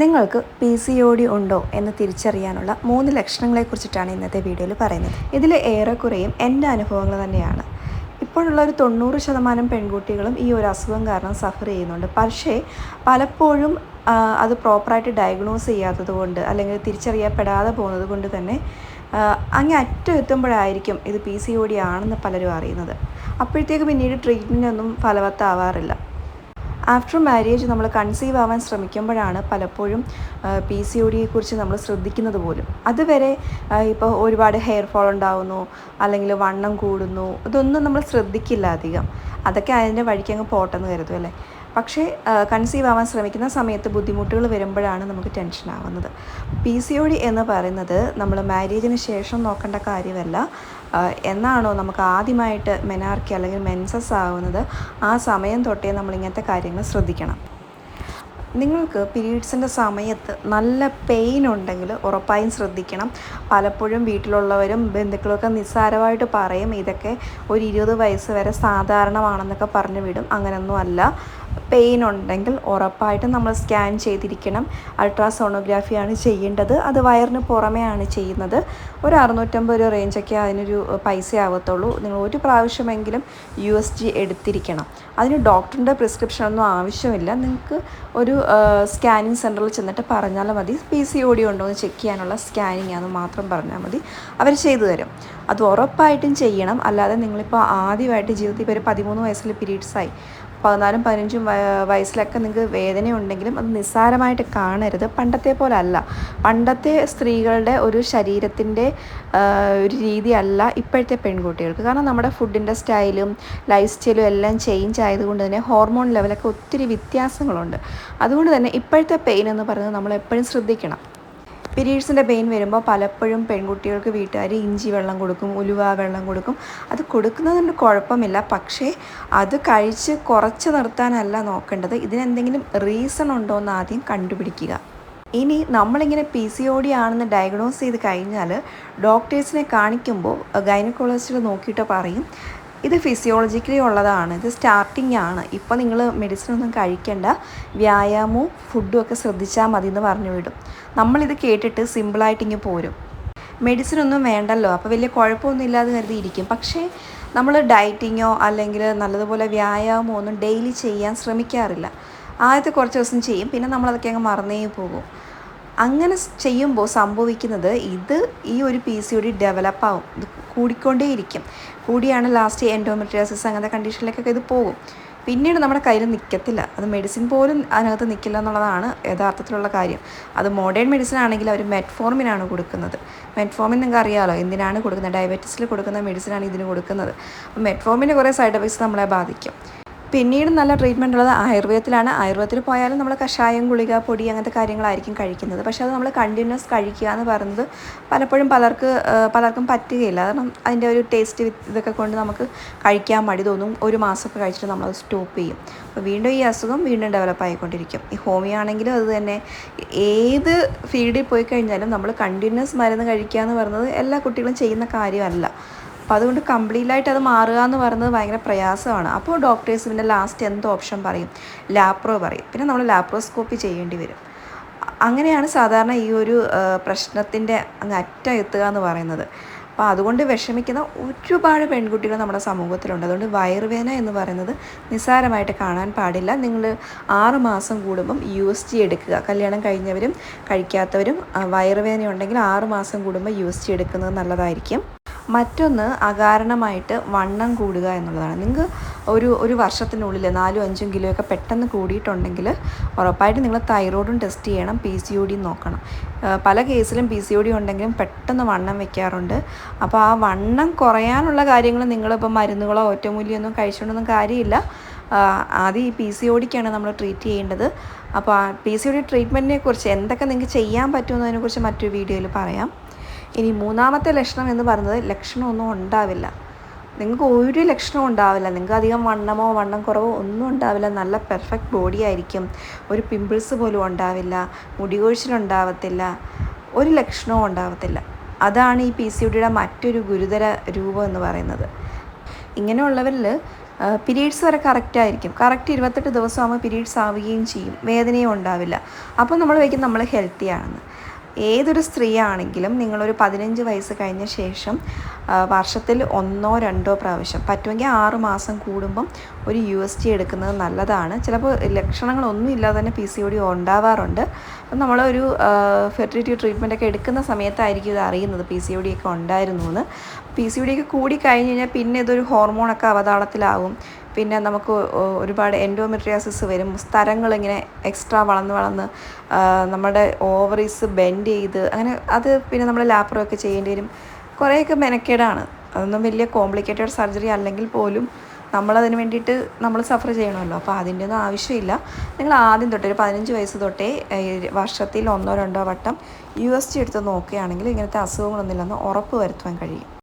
നിങ്ങൾക്ക് P C O D ഉണ്ടോ എന്ന് തിരിച്ചറിയാനുള്ള മൂന്ന് ലക്ഷണങ്ങളെക്കുറിച്ചിട്ടാണ് ഇന്നത്തെ വീഡിയോയിൽ പറയുന്നത്. ഇതിൽ ഏറെക്കുറെയും എന്റെ അനുഭവങ്ങൾ തന്നെയാണ്. ഇപ്പോഴുള്ള ഒരു തൊണ്ണൂറ് ശതമാനം പെൺകുട്ടികളും ഈ ഒരു അസുഖം കാരണം സഫർ ചെയ്യുന്നുണ്ട്. പക്ഷേ പലപ്പോഴും അത് പ്രോപ്പറായിട്ട് ഡയഗ്നോസ് ചെയ്യാത്തത് കൊണ്ട് അല്ലെങ്കിൽ തിരിച്ചറിയപ്പെടാതെ പോകുന്നത് കൊണ്ട് തന്നെ അങ്ങ് അറ്റം എത്തുമ്പോഴായിരിക്കും ഇത് പി സി ഒ ഡി ആണെന്ന് പലരും അറിയുന്നത്. അപ്പോഴത്തേക്ക് പിന്നീട് ട്രീറ്റ്മെന്റ് ഒന്നും ഫലവത്താവാറില്ല. ആഫ്റ്റർ മാരേജ് നമ്മൾ കൺസീവ് ആവാൻ ശ്രമിക്കുമ്പോഴാണ് പലപ്പോഴും പി സി ഒ ഡിയെക്കുറിച്ച് നമ്മൾ ശ്രദ്ധിക്കുന്നത് പോലും. അതുവരെ ഇപ്പോൾ ഒരുപാട് ഹെയർ ഫോൾ ഉണ്ടാവുന്നു അല്ലെങ്കിൽ വണ്ണം കൂടുന്നു ഇതൊന്നും നമ്മൾ ശ്രദ്ധിക്കില്ല അധികം. അതൊക്കെ അതിന്റെ വഴിക്ക് അങ്ങ് പോട്ടെന്ന് കരുതും അല്ലേ? പക്ഷേ കൺസീവ് ആവാൻ ശ്രമിക്കുന്ന സമയത്ത് ബുദ്ധിമുട്ടുകൾ വരുമ്പോഴാണ് നമുക്ക് ടെൻഷൻ ആവുന്നത്. പി സി ഒ ഡി എന്ന് പറയുന്നത് നമ്മൾ മാരേജിന് ശേഷം നോക്കേണ്ട കാര്യമല്ല. എന്നാണോ നമുക്ക് ആദ്യമായിട്ട് മെനാർക്കി അല്ലെങ്കിൽ മെൻസസ് ആവുന്നത്? ആ സമയം തൊട്ടേ നമ്മൾ ഇങ്ങനത്തെ കാര്യങ്ങൾ ശ്രദ്ധിക്കണം. നിങ്ങൾക്ക് പീരീഡ്സിന്റെ സമയത്ത് നല്ല പെയിൻ ഉണ്ടെങ്കിൽ ഉറപ്പായും ശ്രദ്ധിക്കണം. പലപ്പോഴും വീട്ടിലുള്ളവരും ബന്ധുക്കളൊക്കെ നിസ്സാരമായിട്ട് പറയും ഇതൊക്കെ ഒരു ഇരുപത് വയസ്സ് വരെ സാധാരണമാണെന്നൊക്കെ പറഞ്ഞു വിടും. അങ്ങനെയൊന്നും അല്ല. പെയിൻ ഉണ്ടെങ്കിൽ ഉറപ്പായിട്ടും നമ്മൾ സ്കാൻ ചെയ്തിരിക്കണം. അൾട്രാസോണോഗ്രാഫിയാണ് ചെയ്യേണ്ടത്. അത് വയറിന് പുറമെയാണ് ചെയ്യുന്നത്. ഒരു അറുന്നൂറ്റമ്പത് രൂപ റേഞ്ചൊക്കെ അതിനൊരു പൈസ ആവത്തുള്ളൂ നിങ്ങൾ ഒരു പ്രാവശ്യമെങ്കിലും യു എസ് ജി എടുത്തിരിക്കണം. അതിന് ഡോക്ടറിന്റെ പ്രിസ്ക്രിപ്ഷൻ ഒന്നും ആവശ്യമില്ല. നിങ്ങൾക്ക് ഒരു സ്കാനിങ് സെന്ററിൽ ചെന്നിട്ട് പറഞ്ഞാൽ മതി. പി സി ഒ ഡി ഉണ്ടോ എന്ന് ചെക്ക് ചെയ്യാനുള്ള സ്കാനിങ് ആണെന്ന് മാത്രം പറഞ്ഞാൽ മതി. അവർ ചെയ്തു തരും. അത് ഉറപ്പായിട്ടും ചെയ്യണം. അല്ലാതെ നിങ്ങളിപ്പോൾ ആദ്യമായിട്ട് ജീവിതത്തിൽ ഇപ്പോൾ ഒരു പതിമൂന്ന് വയസ്സിൽ പീരീഡ്സായി പതിനാലും പതിനഞ്ചും വയ- വയസ്സിലൊക്കെ നിങ്ങൾക്ക് വേദന ഉണ്ടെങ്കിലും അത് നിസ്സാരമായിട്ട് കാണരുത്. പണ്ടത്തെ പോലെ അല്ല പണ്ടത്തെ സ്ത്രീകളുടെ ഒരു ശരീരത്തിന്റെ ഒരു രീതിയല്ല ഇപ്പോഴത്തെ പെൺകുട്ടികൾക്ക്. കാരണം നമ്മുടെ ഫുഡിന്റെ സ്റ്റൈലും ലൈഫ് സ്റ്റൈലും എല്ലാം ചേഞ്ച് ആയതുകൊണ്ട് തന്നെ ഹോർമോൺ ലെവലൊക്കെ ഒത്തിരി വ്യത്യാസങ്ങളുണ്ട്. അതുകൊണ്ട് തന്നെ ഇപ്പോഴത്തെ പെയിൻ എന്ന് പറയുന്നത് നമ്മൾ എപ്പോഴും ശ്രദ്ധിക്കണം. പീരീഡ്സിന്റെ പെയിൻ വരുമ്പോൾ പലപ്പോഴും പെൺകുട്ടികൾക്ക് വീട്ടുകാർ ഇഞ്ചി വെള്ളം കൊടുക്കും ഉലുവ വെള്ളം കൊടുക്കും. അത് കൊടുക്കുന്നതുകൊണ്ട് കുഴപ്പമില്ല. പക്ഷേ അത് കഴിച്ച് കുറച്ച് നിർത്താനല്ല നോക്കേണ്ടത്. ഇതിനെന്തെങ്കിലും റീസൺ ഉണ്ടോ എന്ന് ആദ്യം കണ്ടുപിടിക്കുക. ഇനി നമ്മളിങ്ങനെ പി സി ഒ ഡി ആണെന്ന് ഡയഗ്നോസ് ചെയ്ത് കഴിഞ്ഞാൽ ഡോക്ടേഴ്സിനെ കാണിക്കുമ്പോൾ ഗൈനക്കോളജിസ്റ്റിൽ നോക്കിയിട്ട് പറയും ഇത് ഫിസിയോളജിക്കലി ഉള്ളതാണ്. ഇത് സ്റ്റാർട്ടിംഗ് ആണ്. ഇപ്പോൾ നിങ്ങൾ മെഡിസിൻ ഒന്നും കഴിക്കേണ്ട. വ്യായാമവും ഫുഡും ഒക്കെ ശ്രദ്ധിച്ചാൽ മതി എന്ന് പറഞ്ഞു വിടും. നമ്മളിത് കേട്ടിട്ട് സിമ്പിളായിട്ട് ഇങ്ങ് പോരും. മെഡിസിൻ ഒന്നും വേണ്ടല്ലോ. അപ്പോൾ വലിയ കുഴപ്പമൊന്നും ഇല്ലാതെ കരുതിയിരിക്കും പക്ഷേ നമ്മൾ ഡയറ്റിങ്ങോ അല്ലെങ്കിൽ നല്ലതുപോലെ വ്യായാമമോ ഒന്നും ഡെയിലി ചെയ്യാൻ ശ്രമിക്കാറില്ല. ആദ്യത്തെ കുറച്ച് ദിവസം ചെയ്യും. പിന്നെ നമ്മളതൊക്കെ അങ്ങ് മറന്നേ പോകും. അങ്ങനെ ചെയ്യുമ്പോൾ സംഭവിക്കുന്നത് ഇത് ഈ ഒരു പി സി ഡി ഡെവലപ്പ് ആവും. ഇത് കൂടിക്കൊണ്ടേയിരിക്കും. കൂടിയാണ് ലാസ്റ്റ് എൻഡോമെട്രിയോസിസ് അങ്ങനത്തെ കണ്ടീഷനിലേക്കൊക്കെ ഇത് പോകും. പിന്നീട് നമ്മുടെ കയ്യിൽ നിൽക്കത്തില്ല അത് മെഡിസിൻ പോലും അതിനകത്ത് നിൽക്കില്ല എന്നുള്ളതാണ് യഥാർത്ഥത്തിലുള്ള കാര്യം. അത് മോഡേൺ മെഡിസിൻ ആണെങ്കിൽ അവർ മെറ്റ്ഫോർമിനാണ് കൊടുക്കുന്നത്. മെറ്റ്ഫോമിൻ നിങ്ങൾക്ക് അറിയാമല്ലോ എന്തിനാണ് കൊടുക്കുന്നത്? ഡയബറ്റീസിൽ കൊടുക്കുന്ന മെഡിസിനാണ് ഇതിന് കൊടുക്കുന്നത്. അപ്പോൾ മെറ്റ്ഫോമിന്റെ കുറേ സൈഡ് എഫക്ട്സ് നമ്മളെ ബാധിക്കും. പിന്നീട് നല്ല ട്രീറ്റ്മെന്റ് ഉള്ളത് ആയുർവേദത്തിലാണ്. ആയുർവേദത്തിൽ പോയാലും നമ്മൾ കഷായം ഗുളിക പൊടി അങ്ങനത്തെ കാര്യങ്ങളായിരിക്കും കഴിക്കുന്നത്. പക്ഷേ അത് നമ്മൾ കണ്ടിന്യൂസ് കഴിക്കുക എന്ന് പറയുന്നത് പലപ്പോഴും പലർക്ക് പലർക്കും പറ്റുകയില്ല. കാരണം അതിന്റെ ഒരു ടേസ്റ്റ് ഇതൊക്കെ കൊണ്ട് നമുക്ക് കഴിക്കാൻ മടി തോന്നും. ഒരു മാസമൊക്കെ കഴിച്ചിട്ട് നമ്മളത് സ്റ്റോപ്പ് ചെയ്യും. അപ്പോൾ വീണ്ടും ഈ അസുഖം വീണ്ടും ഡെവലപ്പ് ആയിക്കൊണ്ടിരിക്കും. ഈ ഹോമിയോ ആണെങ്കിലും അത് തന്നെ. ഏത് ഫീൽഡിൽ പോയി കഴിഞ്ഞാലും നമ്മൾ കണ്ടിന്യൂസ് മരുന്ന് കഴിക്കുക എന്ന് പറയുന്നത് എല്ലാ കുട്ടികളും ചെയ്യുന്ന കാര്യമല്ല. അപ്പോൾ അതുകൊണ്ട് കംപ്ലീറ്റ് ആയിട്ട് അത് മാറുക എന്ന് പറയുന്നത് ഭയങ്കര പ്രയാസമാണ്. അപ്പോൾ ഡോക്ടേഴ്സ് പിന്നെ ലാസ്റ്റ് എന്ത് ഓപ്ഷൻ പറയും. ലാപ്രോ പറയും. പിന്നെ നമ്മൾ ലാപ്രോസ്കോപ്പി ചെയ്യേണ്ടി വരും. അങ്ങനെയാണ് സാധാരണ ഈ ഒരു പ്രശ്നത്തിന്റെ അങ്ങ് അറ്റ എത്തുക എന്ന് പറയുന്നത്. അപ്പോൾ അതുകൊണ്ട് വിഷമിക്കുന്ന ഒരുപാട് പെൺകുട്ടികൾ നമ്മുടെ സമൂഹത്തിലുണ്ട്. അതുകൊണ്ട് വയറുവേദന എന്ന് പറയുന്നത് നിസ്സാരമായിട്ട് കാണാൻ പാടില്ല. നിങ്ങൾ ആറ് മാസം കൂടുമ്പം യു എസ് ജി എടുക്കുക. കല്യാണം കഴിഞ്ഞവരും കഴിക്കാത്തവരും വയറുവേദന ഉണ്ടെങ്കിൽ ആറ് മാസം കൂടുമ്പോൾ യു എസ് ജി എടുക്കുന്നത് നല്ലതായിരിക്കും. മറ്റൊന്ന് അകാരണമായിട്ട് വണ്ണം കൂടുക എന്നുള്ളതാണ്. നിങ്ങൾക്ക് ഒരു ഒരു വർഷത്തിനുള്ളിൽ നാലും അഞ്ചും കിലോയൊക്കെ പെട്ടെന്ന് കൂടിയിട്ടുണ്ടെങ്കിൽ ഉറപ്പായിട്ട് നിങ്ങൾ തൈറോയിഡും ടെസ്റ്റ് ചെയ്യണം പി സി ഒ ഡിയും നോക്കണം. പല കേസിലും പി സി ഒ ഡി ഉണ്ടെങ്കിലും പെട്ടെന്ന് വണ്ണം വെക്കാറുണ്ട്. അപ്പോൾ ആ വണ്ണം കുറയാനുള്ള കാര്യങ്ങൾ നിങ്ങളിപ്പോൾ മരുന്നുകളോ ഒറ്റമൂലിയൊന്നും കഴിച്ചുകൊണ്ടൊന്നും കാര്യമില്ല. ആദ്യം ഈ പി സി ഒ ഡിക്കാണ് നമ്മൾ ട്രീറ്റ് ചെയ്യേണ്ടത്. അപ്പോൾ പി സി ഒ ഡി ട്രീറ്റ്മെന്റിനെ കുറിച്ച് എന്തൊക്കെ നിങ്ങൾക്ക് ചെയ്യാൻ പറ്റുമെന്നതിനെക്കുറിച്ച് മറ്റൊരു വീഡിയോയിൽ പറയാം. ഇനി മൂന്നാമത്തെ ലക്ഷണം എന്ന് പറയുന്നത് ലക്ഷണമൊന്നും ഉണ്ടാവില്ല. നിങ്ങൾക്ക് ഒരു ലക്ഷണവും ഉണ്ടാവില്ല. നിങ്ങൾക്ക് അധികം വണ്ണമോ വണ്ണം കുറവോ ഒന്നും ഉണ്ടാവില്ല. നല്ല പെർഫെക്റ്റ് ബോഡി ആയിരിക്കും. ഒരു പിമ്പിൾസ് പോലും ഉണ്ടാവില്ല. മുടികൊഴിച്ചിലുണ്ടാവത്തില്ല ഒരു ലക്ഷണവും ഉണ്ടാവത്തില്ല. അതാണ് ഈ പി സി ഡിയുടെ മറ്റൊരു ഗുരുതര രൂപം എന്ന് പറയുന്നത്. ഇങ്ങനെയുള്ളവരിൽ പീരീഡ്സ് വരെ കറക്റ്റ് ആയിരിക്കും. കറക്റ്റ് ഇരുപത്തെട്ട് ദിവസം ആകുമ്പോൾ പീരീഡ്സ് ആവുകയും ചെയ്യും. വേദനയും ഉണ്ടാവില്ല. അപ്പോൾ നമ്മൾ വയ്ക്കും നമ്മൾ ഹെൽത്തി ആണെന്ന്. ഏതൊരു സ്ത്രീ ആണെങ്കിലും നിങ്ങളൊരു പതിനഞ്ച് വയസ്സ് കഴിഞ്ഞ ശേഷം വർഷത്തിൽ ഒന്നോ രണ്ടോ പ്രാവശ്യം പറ്റുമെങ്കിൽ ആറ് മാസം കൂടുമ്പം ഒരു യു എസ് ടി എടുക്കുന്നത് നല്ലതാണ്. ചിലപ്പോൾ ലക്ഷണങ്ങളൊന്നും ഇല്ലാതെ തന്നെ പി സി ഒ ഡി ഉണ്ടാവാറുണ്ട്. അപ്പം നമ്മളൊരു ഫെർട്ടിലിറ്റി ട്രീറ്റ്മെന്റ് ഒക്കെ എടുക്കുന്ന സമയത്തായിരിക്കും ഇത് അറിയുന്നത് പി സി ഒ ഡി ഒക്കെ ഉണ്ടായിരുന്നു എന്ന്. പി സി ഒ ഡി ഒക്കെ കൂടി കഴിഞ്ഞ് കഴിഞ്ഞാൽ പിന്നെ ഇതൊരു ഹോർമോണൊക്കെ അവതാളത്തിലാവും. പിന്നെ നമുക്ക് ഒരുപാട് എൻഡോമെട്രിയാസിസ് വരും. സ്ഥലങ്ങളിങ്ങനെ എക്സ്ട്രാ വളർന്ന് വളർന്ന് നമ്മുടെ ഓവറീസ് ബെൻഡ് ചെയ്ത് അങ്ങനെ അത് പിന്നെ നമ്മൾ ലാപ്രോയൊക്കെ ചെയ്യേണ്ടി വരും. കുറേയൊക്കെ മെനക്കേടാണ്. അതൊന്നും വലിയ കോംപ്ലിക്കേറ്റഡ് സർജറി അല്ലെങ്കിൽ പോലും നമ്മളതിന് വേണ്ടിയിട്ട് നമ്മൾ സഫർ ചെയ്യണമല്ലോ. അപ്പോൾ അതിന്റെ ഒന്നും ആവശ്യമില്ല. നിങ്ങൾ ആദ്യം തൊട്ട് ഒരു പതിനഞ്ച് വയസ്സ് തൊട്ടേ വർഷത്തിൽ ഒന്നോ രണ്ടോ വട്ടം യു എസ് ടി എടുത്ത് നോക്കുകയാണെങ്കിൽ ഇങ്ങനത്തെ അസുഖങ്ങളൊന്നുമില്ലെന്ന് ഉറപ്പ് വരുത്തുവാൻ കഴിയും.